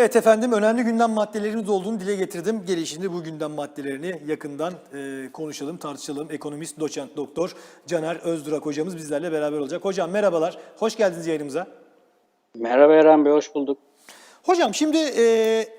Evet efendim önemli gündem maddelerimiz olduğunu dile getirdim. Gelin şimdi bu gündem maddelerini yakından e, konuşalım, tartışalım. Ekonomist, doçent, doktor Caner Özdurak hocamız bizlerle beraber olacak. Hocam merhabalar, hoş geldiniz yayınımıza. Merhaba Eren Bey, hoş bulduk. Hocam şimdi e,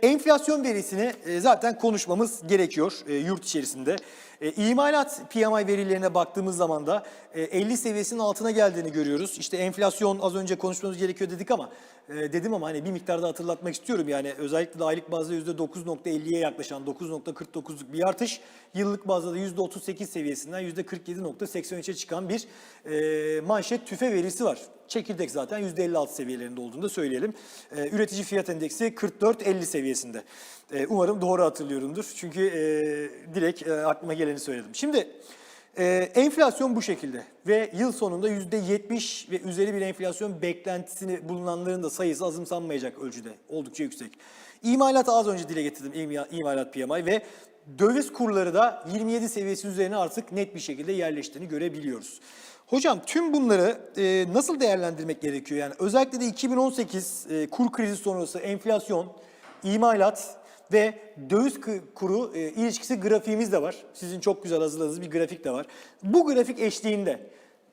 enflasyon verisini e, zaten konuşmamız gerekiyor e, yurt içerisinde. E, imalat PMI verilerine baktığımız zaman da e, 50 seviyesinin altına geldiğini görüyoruz. İşte enflasyon az önce konuşmamız gerekiyor dedik ama e, dedim ama hani bir miktarda hatırlatmak istiyorum. Yani özellikle de aylık bazda %9.50'ye yaklaşan 9.49'luk bir artış. Yıllık bazda da %38 seviyesinden %47.83'e çıkan bir e, manşet tüfe verisi var. Çekirdek zaten %56 seviyelerinde olduğunu da söyleyelim. Ee, üretici fiyat endeksi 44.50 seviyesinde. Ee, umarım doğru hatırlıyorumdur. Çünkü e, direkt e, aklıma geleni söyledim. Şimdi e, enflasyon bu şekilde ve yıl sonunda %70 ve üzeri bir enflasyon beklentisini bulunanların da sayısı azımsanmayacak ölçüde. Oldukça yüksek. İmalat az önce dile getirdim ima- imalat PMI ve döviz kurları da 27 seviyesi üzerine artık net bir şekilde yerleştiğini görebiliyoruz. Hocam tüm bunları e, nasıl değerlendirmek gerekiyor? Yani özellikle de 2018 e, kur krizi sonrası enflasyon, imalat ve döviz kuru e, ilişkisi grafiğimiz de var. Sizin çok güzel hazırladığınız bir grafik de var. Bu grafik eşliğinde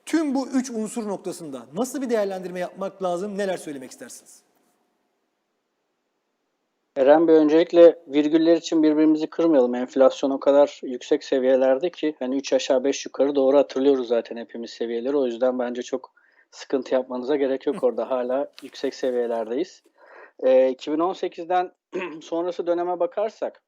tüm bu üç unsur noktasında nasıl bir değerlendirme yapmak lazım? Neler söylemek istersiniz? Eren Bey öncelikle virgüller için birbirimizi kırmayalım. Enflasyon o kadar yüksek seviyelerde ki hani 3 aşağı 5 yukarı doğru hatırlıyoruz zaten hepimiz seviyeleri. O yüzden bence çok sıkıntı yapmanıza gerek yok orada. Hala yüksek seviyelerdeyiz. Ee, 2018'den sonrası döneme bakarsak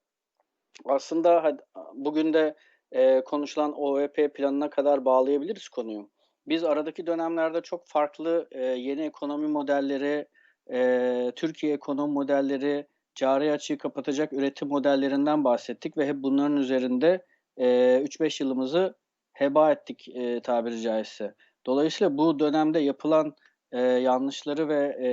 aslında bugün de e, konuşulan OVP planına kadar bağlayabiliriz konuyu. Biz aradaki dönemlerde çok farklı e, yeni ekonomi modelleri, e, Türkiye ekonomi modelleri, cari açığı kapatacak üretim modellerinden bahsettik ve hep bunların üzerinde e, 3-5 yılımızı heba ettik e, tabiri caizse. Dolayısıyla bu dönemde yapılan e, yanlışları ve e,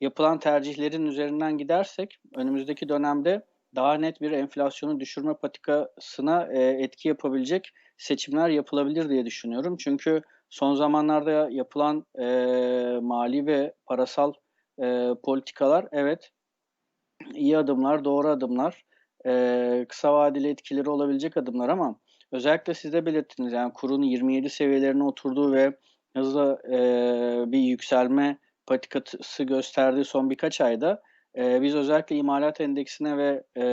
yapılan tercihlerin üzerinden gidersek önümüzdeki dönemde daha net bir enflasyonu düşürme patikasına e, etki yapabilecek seçimler yapılabilir diye düşünüyorum. Çünkü son zamanlarda yapılan e, mali ve parasal e, politikalar evet iyi adımlar, doğru adımlar, e, kısa vadeli etkileri olabilecek adımlar ama özellikle siz de belirttiniz yani kurun 27 seviyelerine oturduğu ve hızla e, bir yükselme patikası gösterdiği son birkaç ayda e, biz özellikle imalat endeksine ve e,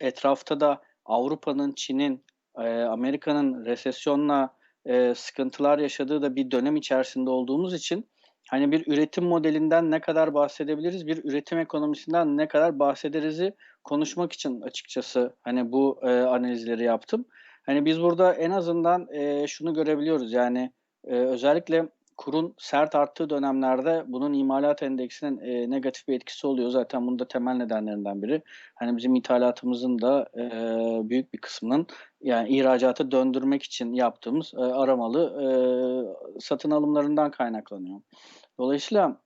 etrafta da Avrupa'nın, Çin'in, e, Amerika'nın resesyonla e, sıkıntılar yaşadığı da bir dönem içerisinde olduğumuz için hani bir üretim modelinden ne kadar bahsedebiliriz, bir üretim ekonomisinden ne kadar bahsederizi konuşmak için açıkçası hani bu e, analizleri yaptım. Hani biz burada en azından e, şunu görebiliyoruz yani e, özellikle kurun sert arttığı dönemlerde bunun imalat endeksinin e, negatif bir etkisi oluyor. Zaten bunun da temel nedenlerinden biri. Hani bizim ithalatımızın da e, büyük bir kısmının yani ihracatı döndürmek için yaptığımız e, aramalı e, satın alımlarından kaynaklanıyor. Dolayısıyla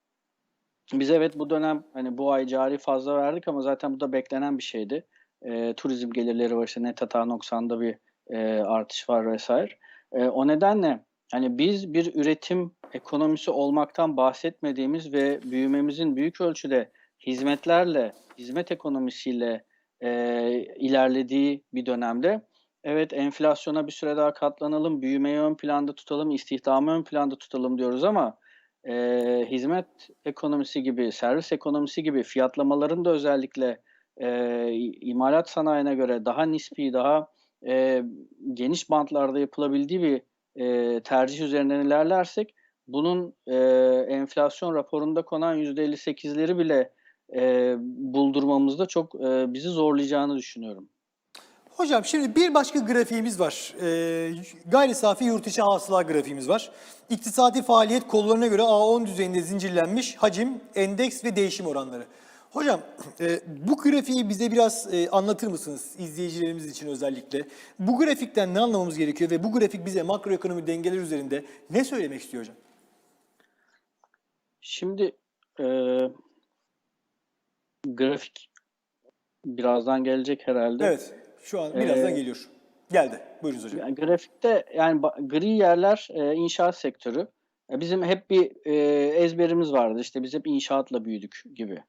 biz evet bu dönem hani bu ay cari fazla verdik ama zaten bu da beklenen bir şeydi. E, turizm gelirleri var işte net hata noksanda bir e, artış var vesaire. E, o nedenle hani biz bir üretim ekonomisi olmaktan bahsetmediğimiz ve büyümemizin büyük ölçüde hizmetlerle, hizmet ekonomisiyle e, ilerlediği bir dönemde evet enflasyona bir süre daha katlanalım, büyümeyi ön planda tutalım, istihdamı ön planda tutalım diyoruz ama e, hizmet ekonomisi gibi, servis ekonomisi gibi fiyatlamaların da özellikle e, imalat sanayine göre daha nispi, daha e, geniş bantlarda yapılabildiği bir e, tercih üzerinden ilerlersek bunun e, enflasyon raporunda konan %58'leri bile e, buldurmamızda çok e, bizi zorlayacağını düşünüyorum. Hocam şimdi bir başka grafiğimiz var. Ee, gayri safi yurt içi hasıla grafiğimiz var. İktisadi faaliyet kollarına göre A10 düzeyinde zincirlenmiş hacim, endeks ve değişim oranları. Hocam e, bu grafiği bize biraz e, anlatır mısınız izleyicilerimiz için özellikle? Bu grafikten ne anlamamız gerekiyor ve bu grafik bize makroekonomi dengeler üzerinde ne söylemek istiyor hocam? Şimdi e, grafik birazdan gelecek herhalde. Evet şu an birazdan Ee, geliyor. Geldi. Buyurunuz hocam. Yani grafikte yani gri yerler e, inşaat sektörü. E, bizim hep bir e, ezberimiz vardı. İşte biz hep inşaatla büyüdük gibi.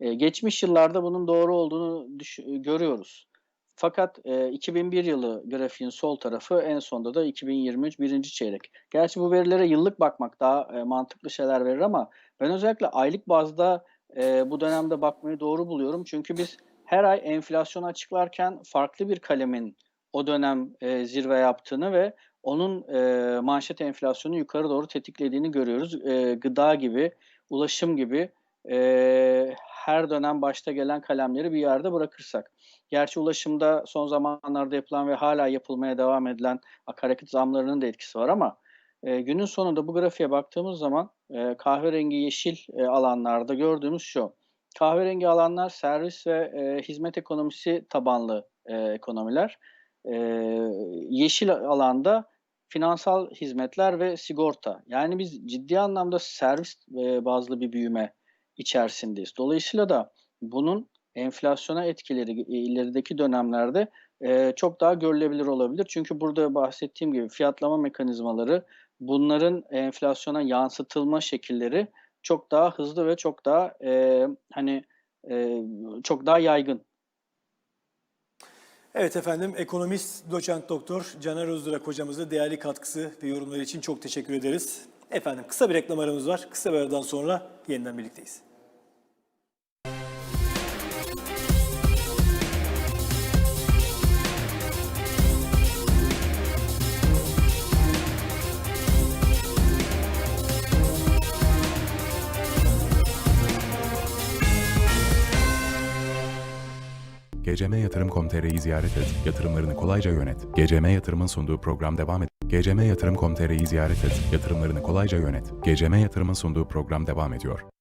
Eee, geçmiş yıllarda bunun doğru olduğunu düş görüyoruz. Fakat, eee, 2001 yılı grafiğin sol tarafı, en sonda da 2023 1. çeyrek. Gerçi bu verilere yıllık bakmak daha, eee, mantıklı şeyler verir ama ben özellikle aylık bazda, eee, bu dönemde bakmayı doğru buluyorum. Çünkü biz her ay enflasyonu açıklarken farklı bir kalemin o dönem, eee, zirve yaptığını ve onun, eee, manşet enflasyonu yukarı doğru tetiklediğini görüyoruz. Eee, gıda gibi, ulaşım gibi, eee, her dönem başta gelen kalemleri bir yerde bırakırsak. Gerçi ulaşımda son zamanlarda yapılan ve hâlâ yapılmaya devam edilen akaryakıt zamlarının da etkisi var ama, eee, günün sonunda bu grafiğe baktığımız zaman, eee, kahverengi, yeşil, eee, alanlarda gördüğümüz şu: Kahverengi alanlar servis ve, eee, hizmet ekonomisi tabanlı, eee, ekonomiler. Eee, yeşil alanda finansal hizmetler ve sigorta. Yani biz ciddi anlamda servis, eee, bazlı bir büyüme içerisindeyiz. Dolayısıyla da bunun enflasyona etkileri, eee, ilerideki dönemlerde, eee, çok daha görülebilir olabilir. Çünkü burada bahsettiğim gibi fiyatlama mekanizmaları, bunların enflasyona yansıtılma şekilleri çok daha hızlı ve çok daha, eee, hani, eee, çok daha yaygın. Evet efendim, ekonomist doçent doktor Caner Özdurak hocamıza değerli katkısı ve yorumları için çok teşekkür ederiz. Efendim kısa bir reklam aramız var. Kısa bir aradan sonra yeniden birlikteyiz. GCM Yatırım.com.tr'yi ziyaret et, yatırımlarını kolayca yönet. GCM Yatırım'ın sunduğu program devam et. GCM Yatırım.com.tr'yi ziyaret et, yatırımlarını kolayca yönet. GCM Yatırım'ın sunduğu program devam ediyor.